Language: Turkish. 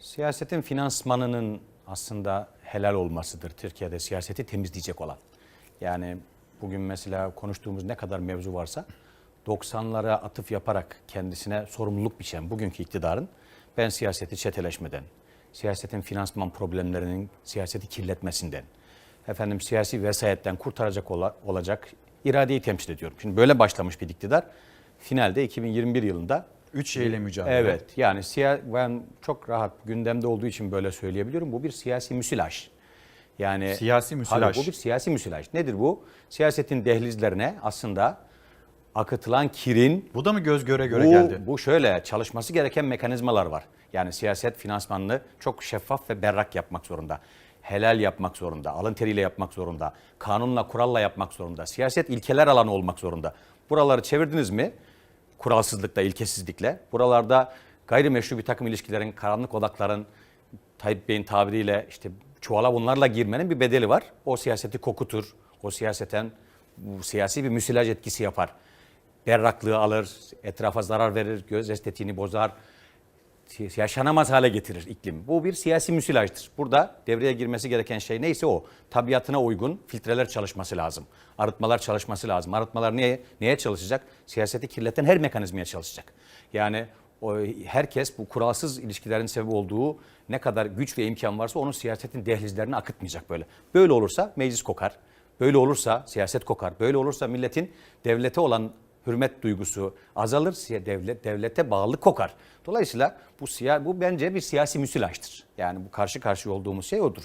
Siyasetin finansmanının aslında helal olmasıdır Türkiye'de siyaseti temizleyecek olan. Yani bugün mesela konuştuğumuz ne kadar mevzu varsa 90'lara atıf yaparak kendisine sorumluluk biçen bugünkü iktidarın ben siyaseti çeteleşmeden, siyasetin finansman problemlerinin siyaseti kirletmesinden, efendim siyasi vesayetten kurtaracak ola- olacak iradeyi temsil ediyorum. Şimdi böyle başlamış bir iktidar finalde 2021 yılında Üç şeyle mücadele. Evet yani siya, ben çok rahat gündemde olduğu için böyle söyleyebiliyorum. Bu bir siyasi müsilaj. Yani Siyasi müsilaj. Tabii bu bir siyasi müsilaj. Nedir bu? Siyasetin dehlizlerine aslında akıtılan kirin Bu da mı göz göre göre bu, geldi? bu şöyle çalışması gereken mekanizmalar var. Yani siyaset finansmanını çok şeffaf ve berrak yapmak zorunda. Helal yapmak zorunda, alın teriyle yapmak zorunda, kanunla, kuralla yapmak zorunda. Siyaset ilkeler alanı olmak zorunda. Buraları çevirdiniz mi? Kuralsızlıkla, ilkesizlikle. Buralarda gayrimeşru bir takım ilişkilerin, karanlık odakların, Tayyip Bey'in tabiriyle işte çuvala bunlarla girmenin bir bedeli var. O siyaseti kokutur. O siyaseten siyasi bir müsilaj etkisi yapar. Berraklığı alır, etrafa zarar verir, göz estetiğini bozar, yaşanamaz hale getirir iklim. Bu bir siyasi müsilajdır. Burada devreye girmesi gereken şey neyse o. Tabiatına uygun filtreler çalışması lazım. Arıtmalar çalışması lazım. Arıtmalar niye neye çalışacak? Siyaseti kirleten her mekanizmaya çalışacak. Yani o, herkes bu kuralsız ilişkilerin sebebi olduğu ne kadar güç ve imkan varsa onun siyasetin dehlizlerini akıtmayacak böyle. Böyle olursa meclis kokar. Böyle olursa siyaset kokar. Böyle olursa milletin devlete olan hürmet duygusu azalır, devlet devlete bağlılık kokar. Dolayısıyla bu bu bence bir siyasi müsilajdır. Yani bu karşı karşıya olduğumuz şey odur.